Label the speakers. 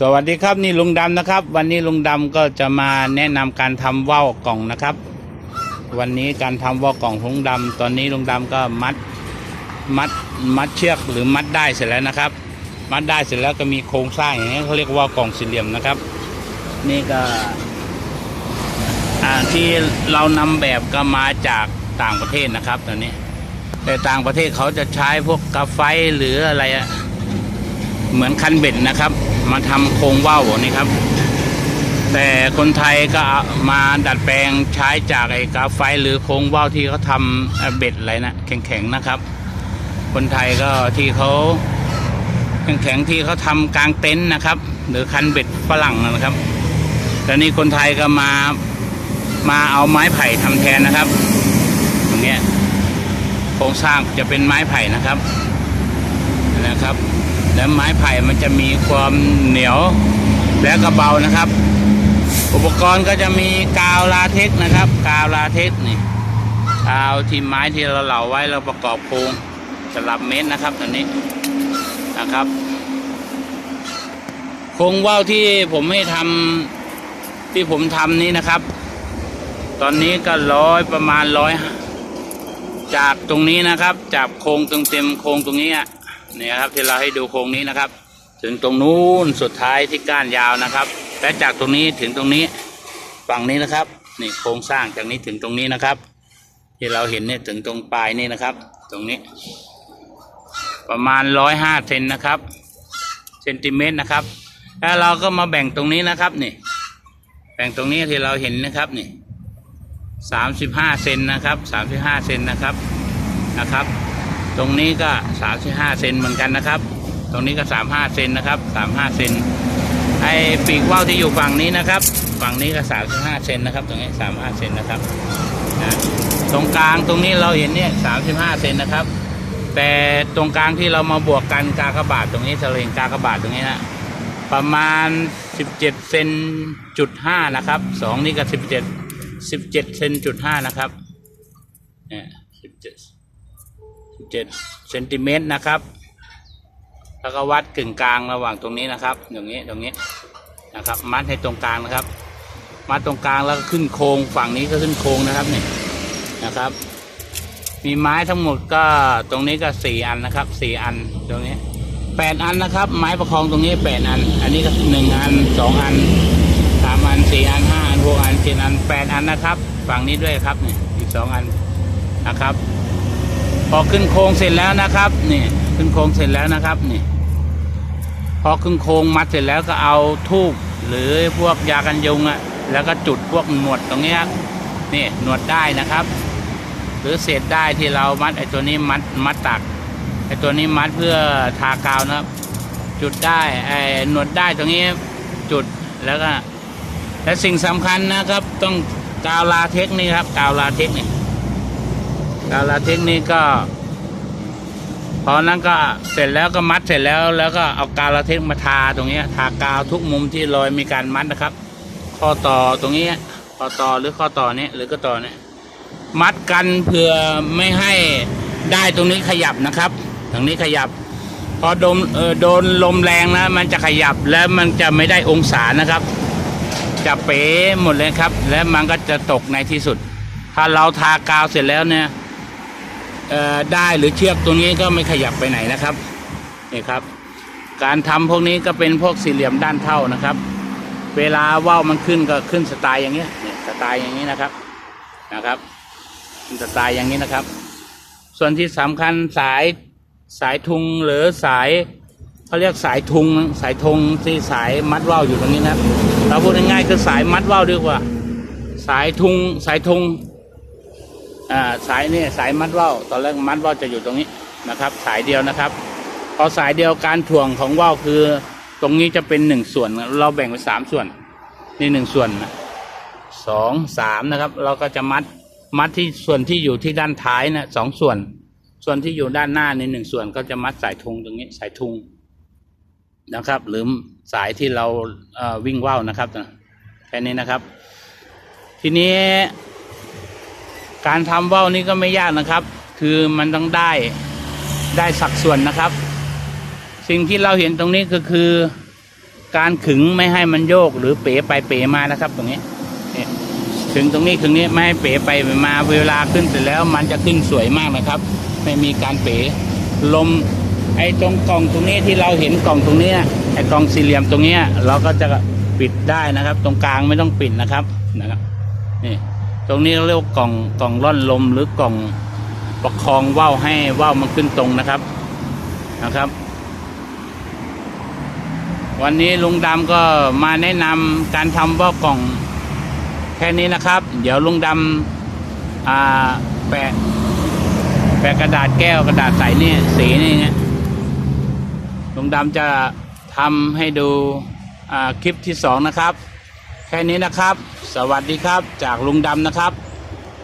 Speaker 1: สวัสดีครับนี่ลุงดำนะครับ วันนี้ลุงดำก็จะมาแนะนำการทำว่าวกล่องนะครับ วันนี้การทำว่าวกล่องของลุงดำตอนนี้ลุงดำก็มัดมัดมัดเชือกหรือมัดได้เสร็จแล้วนะครับ มัดได้เสร็จแล้วก็มีโครงสร้างอย่างนี้เขาเรียกว่ากล่องสี่เหลี่ยมนะครับ นี่ก็อ่าที่เรานำแบบก็มาจากต่างประเทศนะครับตอนนี้ แต่ต่างประเทศเขาจะใช้พวกกาไฟหรืออะไรอะเหมือนคันเบ็ดนะครับ มาทำโครงว่าวนี่ครับ แต่คนไทยก็มาดัดแปลงใช้จากไอ้กาไฟหรือโครงว่าวที่เขาทำเบ็ดอะไรนะแข็งๆนะครับ คนไทยก็ที่เขาแข็งๆที่เขาทำกลางเต็นท์นะครับ หรือคันเบ็ดฝรั่งนะครับแต่นี่คนไทยก็มามาเอาไม้ไผ่ทำแทนนะครับตรงนี้โครงสร้างจะเป็นไม้ไผ่นะครับนะครับ และไม้ไผ่มันจะมีความเหนียวและก็เบานะครับ อุปกรณ์ก็จะมีกาวลาเทคนะครับ กาวลาเทคนี่กาวที่ไม้ที่เราเหลาไว้เราประกอบโครงสลับเม็ดนะครับตัวนี้นะครับโครงว่าวที่ผมให้ทำที่ผมทำนี้นะครับ ตอนนี้ก็ร้อยประมาณร้อยจากตรงนี้นะครับ จากโครงตรงเต็มโครงตรงนี้อะ เนี่ยครับที่เราให้ดูโครงนี้นะครับ ถึงตรงนู้นสุดท้ายที่ก้านยาวนะครับ และจากตรงนี้ถึงตรงนี้ฝั่งนี้นะครับนี่โครงสร้างจากนี้ถึงตรงนี้นะครับ ที่เราเห็นเนี่ยถึงตรงปลายนี่นะครับ ตรงนี้ ประมาณร้อยห้าเซนนะครับเซนติเมตรนะครับ แล้วเราก็มาแบ่งตรงนี้นะครับนี่ แบ่งตรงนี้ที่เราเห็นนะครับนี่สามสิบห้าเซนนะครับสามสิบห้าเซนนะครับนะครับ ตรงนี้ก็สามสิบห้าเซนเหมือนกันนะครับ ตรงนี้ก็สามห้าเซนนะครับสามห้าเซนไอปีกว่าวที่อยู่ฝั่งนี้นะครับ ฝั่งนี้ก็สามสิบห้าเซนนะครับ ตรงนี้สามห้าเซนนะครับนะตรงกลางตรงนี้เราเห็นเนี่ยสามสิบห้าเซนนะครับ แต่ตรงกลางที่เรามาบวกกันกากบาทตรงนี้เราเห็นกากบาทตรงนี้นะประมาณสิบเจ็ดเซนจุดห้านะครับสองนี่ก็สิบเจ็ดสิบเจ็ดเซนจุดห้านะครับเนี่ยสิ เจ็ด17เซนติเมตรนะครับ แล้วก็วัดกึ่งกลางระหว่างตรงนี้นะครับ อย่างนี้ตรงนี้นะครับ มัดให้ตรงกลางนะครับ มัดตรงกลางแล้วก็ขึ้นโค้งฝั่งนี้ก็ขึ้นโค้งนะครับเนี่ยนะครับ มีไม้ทั้งหมดก็ตรงนี้ก็สี่อันนะครับสี่อันตรงนี้แปดอันนะครับ ไม้ประคองตรงนี้แปดอัน อันนี้ก็หนึ่งอันสองอันสามอันสี่อันห้าอันหกอันเจ็ดอันแปดอันนะครับ ฝั่งนี้ด้วยครับเนี่ยอีกสองอันนะครับ พอขึ้นโครงเสร็จแล้วนะครับนี่ขึ้นโครงเสร็จแล้วนะครับนี่พอขึ้นโครงมัดเสร็จแล้วก็เอาทูบหรือพวกยากันยุงอะแล้วก็จุดพวกหนวดตรงเนี้ยนี่หนวดได้นะครับ หรือเศษได้ที่เรามัดไอ้ตัวนี้มัดมัดตักไอ้ตัวนี้มัดเพื่อทากาวนะครับ จุดได้ไอ้หนวดได้ตรงนี้จุดแล้วก็และสิ่งสำคัญนะครับต้องกาวลาเทคนี่ครับกาวลาเทคนี่ กาวลาเทคนิคก็พอนั้นก็เสร็จแล้วก็มัดเสร็จแล้วแล้วก็เอากาวลาเทคมาทาตรงนี้ทากาวทุกมุมที่รอยมีการมัดนะครับ ข้อต่อตรงนี้ข้อต่อหรือข้อต่อเนี้ยหรือก็ต่อนี้มัดกันเพื่อไม่ให้ได้ตรงนี้ขยับนะครับตรงนี้ขยับ พอโดนเออโดนลมแรงนะ มันจะขยับแล้วมันจะไม่ได้องศานะครับ จะเป๋หมดเลยครับ และมันก็จะตกในที่สุด ถ้าเราทากาวเสร็จแล้วเนี่ย ได้หรือเชือกตรงนี้ก็ไม่ขยับไปไหนนะครับนี่ครับ การทำพวกนี้ก็เป็นพวกสี่เหลี่ยมด้านเท่านะครับ เวลาว่าวมันขึ้นก็ขึ้นสไตล์อย่างเงี้ยเนี่ยสไตล์อย่างนี้นะครับนะครับขึ้นสไตล์อย่างนี้นะครับ ส่วนที่สำคัญสายสายทุงหรือสายเขาเรียกสายทุงสายธงที่สายมัดว่าวอยู่ตรงนี้นะครับเราพูดง่ายๆคือสายมัดว่าวดีกว่า สายทุงสายทุง สายนี่สายมัดว่าวตอนแรกมัดว่าวจะอยู่ตรงนี้นะครับ สายเดียวนะครับ พอสายเดียวการถ่วงของว่าวคือ ตรงนี้จะเป็นหนึ่งส่วน เราแบ่งเป็นสามส่วน นี่หนึ่งส่วนสองสามนะครับ เราก็จะมัดมัดที่ส่วนที่อยู่ที่ด้านท้ายนะสองส่วน ส่วนที่อยู่ด้านหน้าในหนึ่งส่วนก็จะมัดสายทุงตรงนี้สายทุงนะครับ หรือสายที่เราเวิ่งว่าวนะครับแค่นี้นะครับ ทีนี้ การทำว่าวนี่ก็ไม่ยากนะครับ คือมันต้องได้ได้สัดส่วนนะครับ สิ่งที่เราเห็นตรงนี้ก็คือ การขึงไม่ให้มันโยกหรือเป๋ไปเป๋มานะครับ ตรงนี้เนี่ยขึงตรงนี้ขึงนี้ไม่ให้เป๋ไปเป๋มาเวลาขึ้นเสร็จแล้วมันจะขึ้นสวยมากนะครับ ไม่มีการเป๋ลมไอ้ตรงกล่องตรงนี้ที่เราเห็นกล่องตรงเนี้ยไอ้กล่องสี่เหลี่ยมตรงเนี้ยเราก็จะปิดได้นะครับ ตรงกลางไม่ต้องปิดนะครับนะครับนี่ ตรงนี้เรียกว่ากล่องกล่องร่อนลมหรือกล่องประคองว่าวให้ว่าวมันขึ้นตรงนะครับนะครับ วันนี้ลุงดำก็มาแนะนำการทำว่าวกล่องแค่นี้นะครับ เดี๋ยวลุงดำแปะแปะกระดาษแก้วกระดาษใสนี่สีนี่ไงลุงดำจะทำให้ดูคลิปที่สองนะครับ แค่นี้นะครับ สวัสดีครับจากลุงดำนะครับ